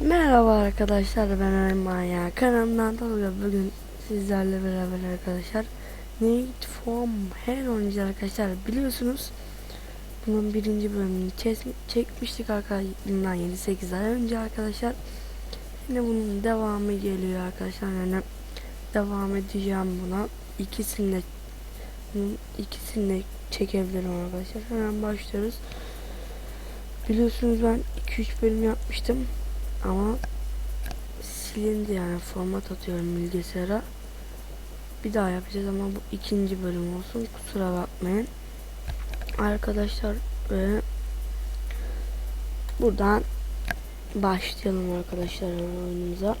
Merhaba arkadaşlar ben Erman ya kanalımdan Tolga bugün sizlerle beraber arkadaşlar. Need for Her oynayacağız arkadaşlar. Biliyorsunuz Bunun birinci bölümünü çekmiştik arkadaşlar bundan 7-8 ay önce arkadaşlar. Yine bunun devamı geliyor arkadaşlar. Yani devam edeceğim buna. İkisini de ikisini de çekebilirim arkadaşlar. Hemen başlıyoruz. Biliyorsunuz ben 2-3 bölüm yapmıştım ama silindi yani format atıyorum bilgisayara. Bir daha yapacağız ama bu ikinci bölüm olsun. Kusura bakmayın. Arkadaşlar ve buradan başlayalım arkadaşlar oyunumuza.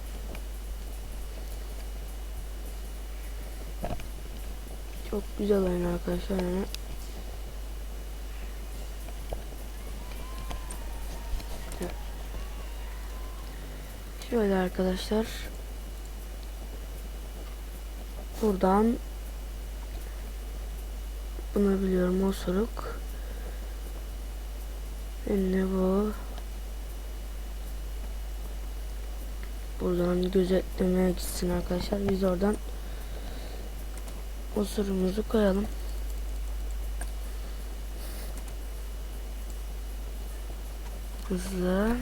Çok güzel oyun arkadaşlar. Şöyle arkadaşlar. Buradan bunu biliyorum osuruk. Ne bu? Buradan gözetlemeye gitsin arkadaşlar. Biz oradan osurumuzu koyalım. Hızlı.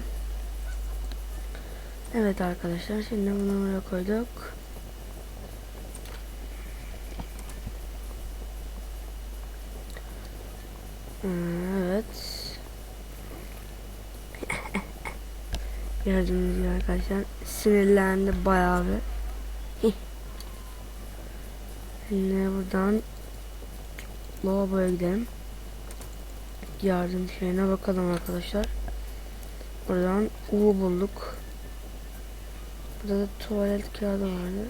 Evet arkadaşlar şimdi bunu buraya koyduk. Evet. Gördüğünüz gibi arkadaşlar sinirlendi bayağı bir. Şimdi buradan lavaboya gidelim. Yardım şeyine bakalım arkadaşlar. Buradan U bulduk. Burada da tuvalet kağıdı vardı.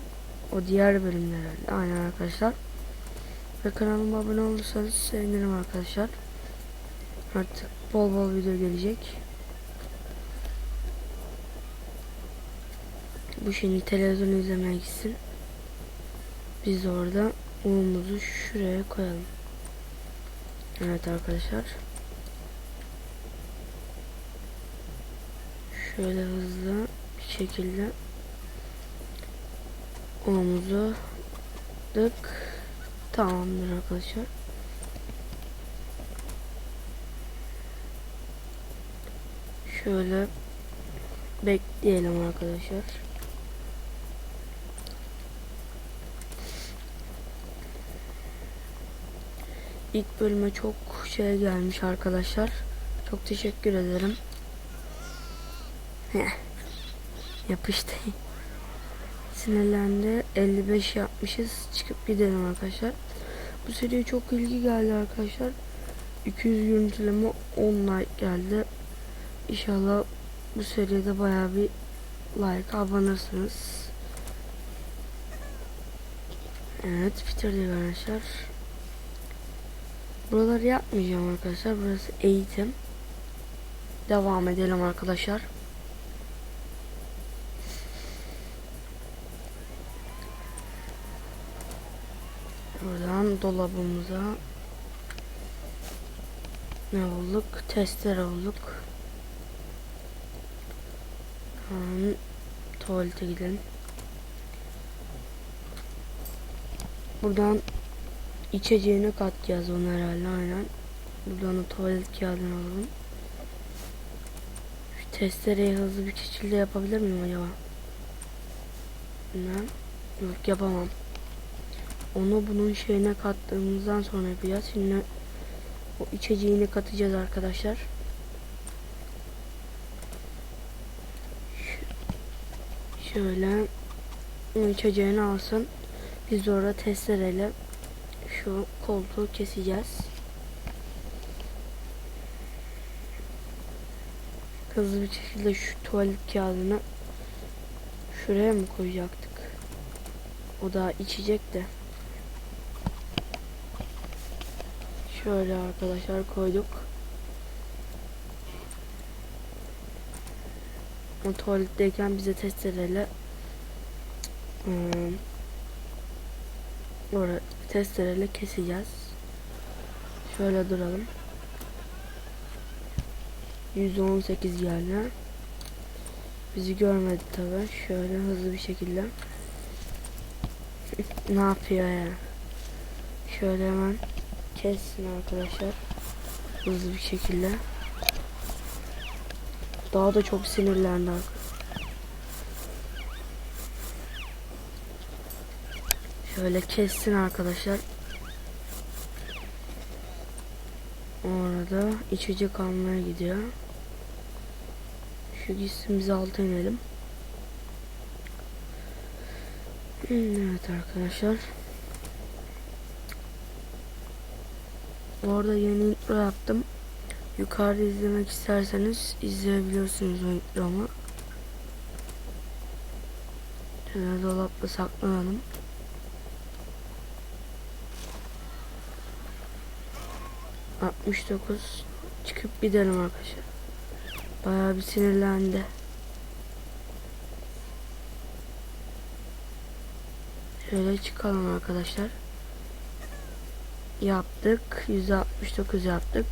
O diğer bölümler herhalde. Aynen arkadaşlar. Ve kanalıma abone olursanız sevinirim arkadaşlar. Artık bol bol video gelecek. Bu şimdi televizyon izlemeye gitsin. Biz orada unumuzu şuraya koyalım. Evet arkadaşlar. Şöyle hızlı bir şekilde unumuzu dık tamamdır arkadaşlar. Şöyle bekleyelim arkadaşlar. İlk bölüme çok şey gelmiş arkadaşlar. Çok teşekkür ederim. Yapıştı. Sinirlendi. 55 yapmışız. Çıkıp gidelim arkadaşlar. Bu seriye çok ilgi geldi arkadaşlar. 200 görüntüleme 10 like geldi. İnşallah bu seride baya bir like abanırsınız. Evet bitirdik arkadaşlar. Buraları yapmayacağım arkadaşlar. Burası eğitim. Devam edelim arkadaşlar. Buradan dolabımıza ne bulduk? Testere bulduk. Tamam. Tuvalete gidelim. Buradan içeceğine katacağız onu herhalde aynen. Buradan da tuvalet kağıdını alalım. Şu testereyi hızlı bir şekilde yapabilir miyim acaba? Bilmem. Yok yapamam. Onu bunun şeyine kattığımızdan sonra yapacağız. Şimdi o içeceğini katacağız arkadaşlar. Şöyle içeceğini alsın. Biz de orada testereyle şu koltuğu keseceğiz. Hızlı bir şekilde şu tuvalet kağıdını şuraya mı koyacaktık? O da içecek de. Şöyle arkadaşlar koyduk. O tuvaletteyken bize testereyle hmm, orada testereyle keseceğiz. Şöyle duralım. 118 geldi. Bizi görmedi tabi. Şöyle hızlı bir şekilde. ne yapıyor ya? Şöyle hemen kessin arkadaşlar. Hızlı bir şekilde. Daha da çok sinirlendi. Şöyle kessin arkadaşlar. Orada içecek almaya gidiyor. Şu gitsin biz alta inelim. Hmm, Evet arkadaşlar. Orada yeni intro yaptım. Yukarıda izlemek isterseniz izleyebiliyorsunuz o intromu. Şöyle dolapta saklanalım. Altmış dokuz çıkıp gidelim arkadaşlar. Bayağı bir sinirlendi. Şöyle çıkalım arkadaşlar. Yaptık. 169 yaptık.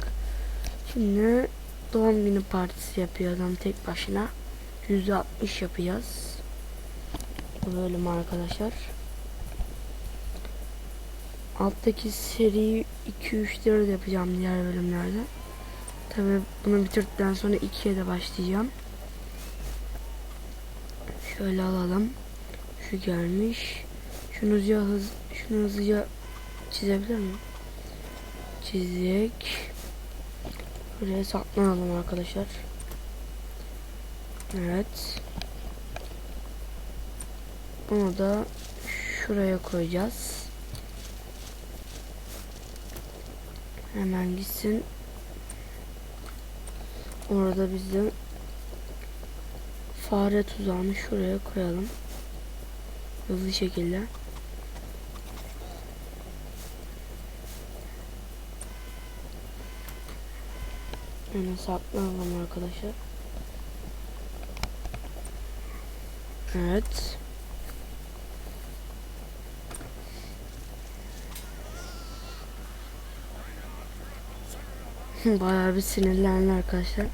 Şimdi doğum günü partisi yapıyor adam tek başına. 160 yapacağız. Bu bölüm arkadaşlar. Alttaki seri 2-3'leri de yapacağım diğer bölümlerde. Tabi bunu bitirdikten sonra 2'ye de başlayacağım. Şöyle alalım. Şu gelmiş. Şunu hızlıca, hız, şunu hızlıca çizebilir miyim? Çizecek. Buraya saklanalım arkadaşlar. Evet. Bunu da şuraya koyacağız. Hemen gitsin. Orada bizim fare tuzağını şuraya koyalım. Hızlı şekilde. Yani saklanalım arkadaşlar. Evet. Bayağı bir sinirlendi arkadaşlar.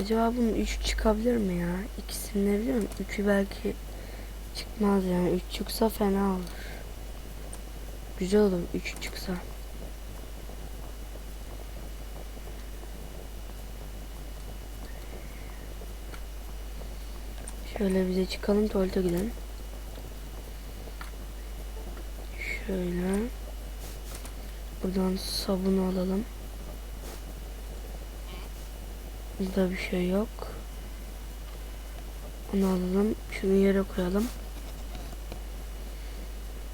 Acaba bunun 3 çıkabilir mi ya? İkisini ne biliyorum. 3'ü belki çıkmaz yani. 3 çıksa fena olur. Güzel olur 3 çıksa. Şöyle bize çıkalım tuvalete gidelim. Şöyle. Buradan sabunu alalım. Burada bir şey yok. Onu alalım. Şunu yere koyalım.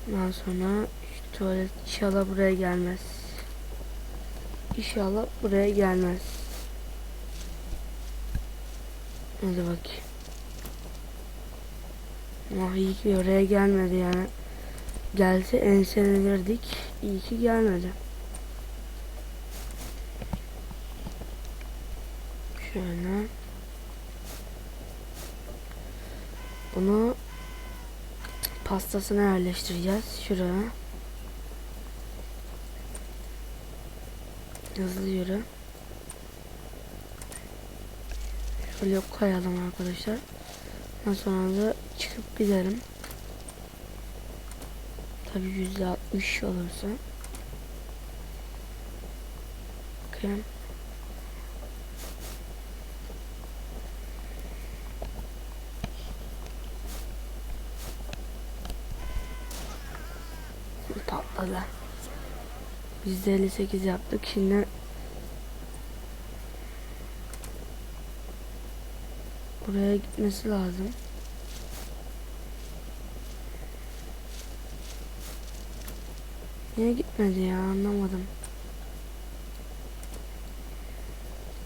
Ondan sonra şu tuvalet inşallah buraya gelmez. İnşallah buraya gelmez. Hadi bakayım. Ah iyi ki oraya gelmedi yani. Gelse enselenirdik. İyi ki gelmedi. Şöyle. Bunu pastasına yerleştireceğiz. Şuraya. Hızlı yürü. Şöyle koyalım arkadaşlar. Ondan sonra da çıkıp gidelim. Tabi yüzde altmış olursa. Bakayım. Patladı. Yüzde 58 yaptık. Şimdi buraya gitmesi lazım. Niye gitmedi ya anlamadım.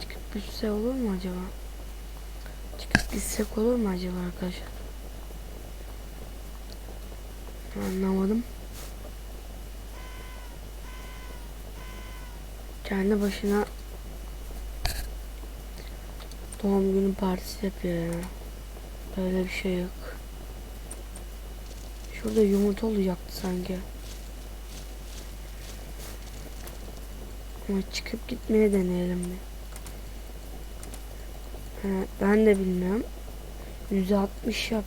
Çıkıp gitse olur mu acaba? Çıkıp gitsek olur mu acaba arkadaşlar? Anlamadım. Kendi başına doğum günü partisi yapıyor ya. Böyle bir şey yok. Şurada yumurta olacaktı sanki. Ama çıkıp gitmeye deneyelim mi? Ha, ben de bilmiyorum. 160 yap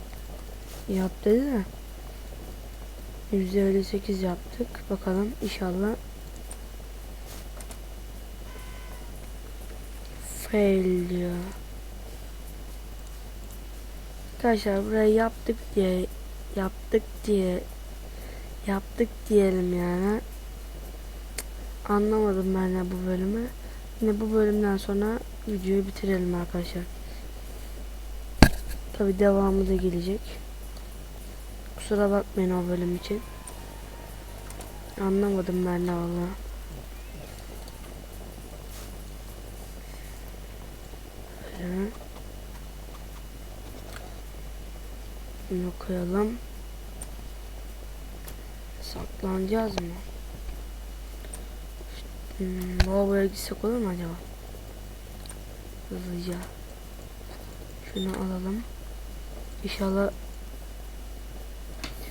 yap dedi de. %58 yaptık. Bakalım inşallah. Fail. Arkadaşlar burayı yaptık diye yaptık diye yaptık diyelim yani. Anlamadım ben de bu bölümü. Yine bu bölümden sonra videoyu bitirelim arkadaşlar. Tabi devamı da gelecek. Kusura bakmayın o bölüm için. Anlamadım ben de valla. Böyle. Bunu koyalım. Saklanacağız mı? Hmm, lavaboya gitsek olur mu acaba? Hızlıca. Şunu alalım. İnşallah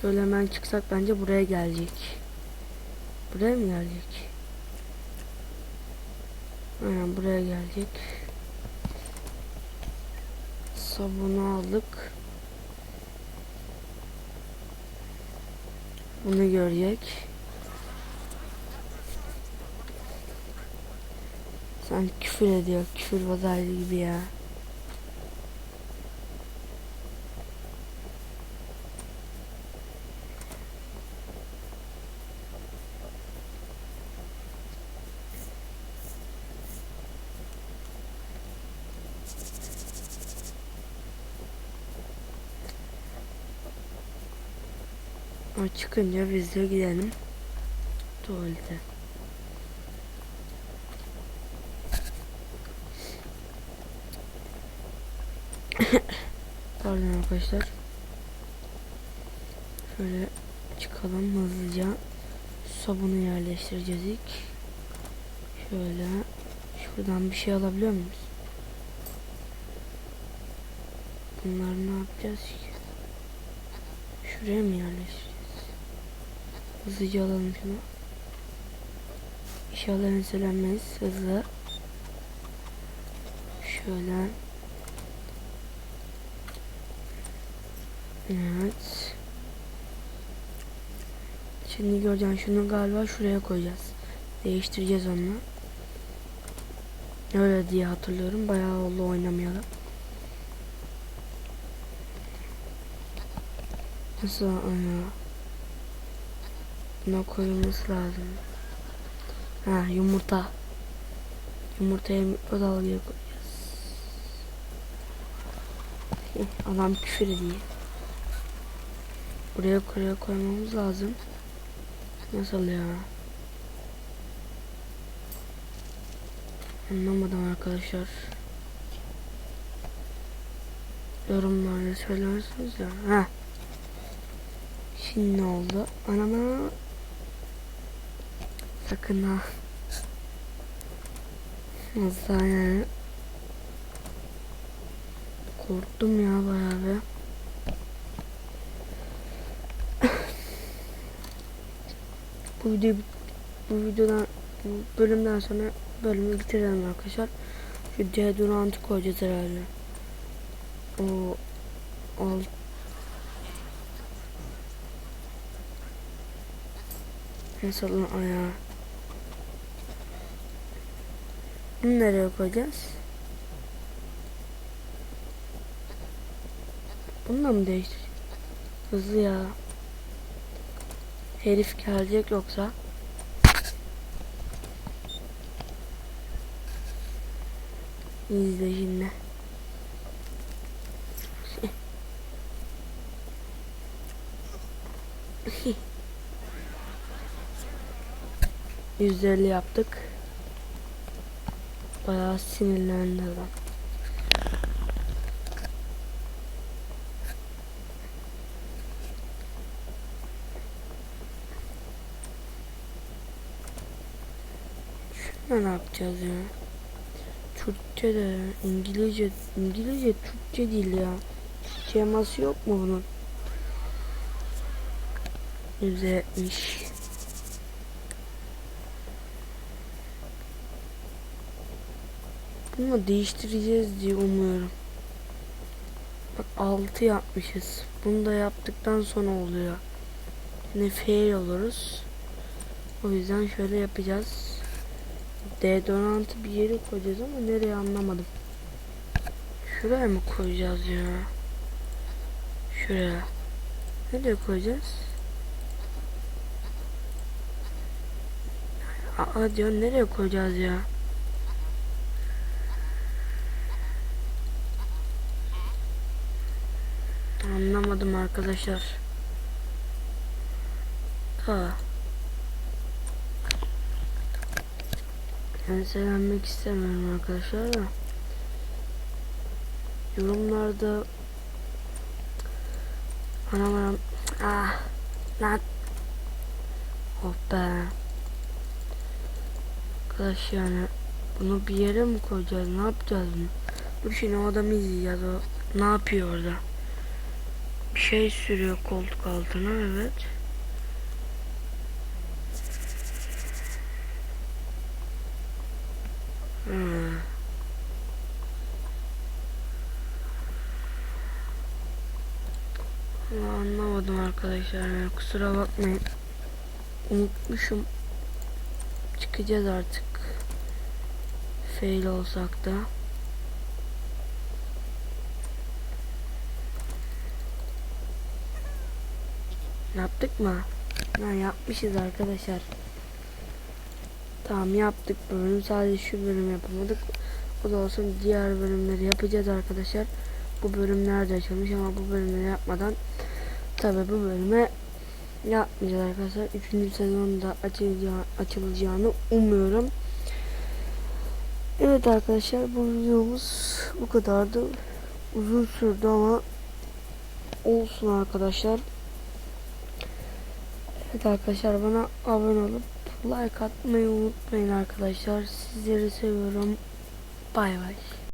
şöyle hemen çıksak bence buraya gelecek. Buraya mı gelecek? Aynen buraya gelecek. Sabunu aldık. Bunu görecek. Sen küfür ediyor. Küfür bazaylı gibi ya. O çıkınca biz de gidelim tuvalete. Pardon arkadaşlar. Şöyle çıkalım hızlıca. Sabunu yerleştireceğiz ilk. Şöyle şuradan bir şey alabiliyor muyuz? Bunları ne yapacağız ki? Şuraya mı yerleştireceğiz? Hızlıca alalım şunu. İnşallah enselenmeyiz. Hızlı. Şöyle. Evet. Şimdi göreceğim şunu galiba şuraya koyacağız. Değiştireceğiz onu. Öyle diye hatırlıyorum. Bayağı oldu oynamayalım. Nasıl ana? Buna koyulması lazım. Ha yumurta. Yumurtayı mikrodalgaya koyacağız. Adam küfür ediyor. Buraya buraya koymamız lazım. Nasıl ya? Anlamadım arkadaşlar. Yorumlarda söylersiniz ya. Ha. Şimdi ne oldu? Anama sakın ha. Nasıl yani? Korktum ya bayağı bir. bu video bu videodan bu bölümden sonra bölümü bitirelim arkadaşlar. Şu deodorantı koyacağız herhalde. O alt Nasıl ayağı? Bunu nereye koyacağız? Bunu da mı değiştir? Hızlı ya. Herif gelecek yoksa. İzle şimdi. Yüzde elli yaptık. Bayağı sinirlendi adam. Şuna ne yapacağız ya? Türkçe de, İngilizce, İngilizce, Türkçe değil ya. Türkçe yok mu bunun? %70 Bunu değiştireceğiz diye umuyorum. Bak 6 yapmışız. Bunu da yaptıktan sonra oluyor. Yine fail oluruz. O yüzden şöyle yapacağız. Deodorantı bir yere koyacağız ama nereye anlamadım. Şuraya mı koyacağız ya? Şuraya. Nereye koyacağız? Aa diyor nereye koyacağız ya? Anlamadım arkadaşlar. Ha. Yani söylenmek istemiyorum arkadaşlar da. Yorumlarda Anam anam Ah Lan Oh be Arkadaş yani Bunu bir yere mi koyacağız ne yapacağız bunu Dur şimdi o adamı izleyeceğiz o Ne yapıyor orada Bir şey sürüyor koltuk altına evet. Hmm. Anlamadım arkadaşlar yani kusura bakmayın. Unutmuşum. Çıkacağız artık. Fail olsak da Yaptık mı? Ha, yapmışız arkadaşlar Tamam yaptık bölüm sadece şu bölüm yapamadık O da olsun diğer bölümleri yapacağız arkadaşlar Bu bölümler de açılmış ama bu bölümleri yapmadan Tabi bu bölüme yapmayacağız arkadaşlar. Üçüncü sezonda açılacağı, açılacağını umuyorum. Evet arkadaşlar bu videomuz bu kadardı. Uzun sürdü ama olsun arkadaşlar. Evet arkadaşlar bana abone olup like atmayı unutmayın arkadaşlar. Sizleri seviyorum. Bay bay.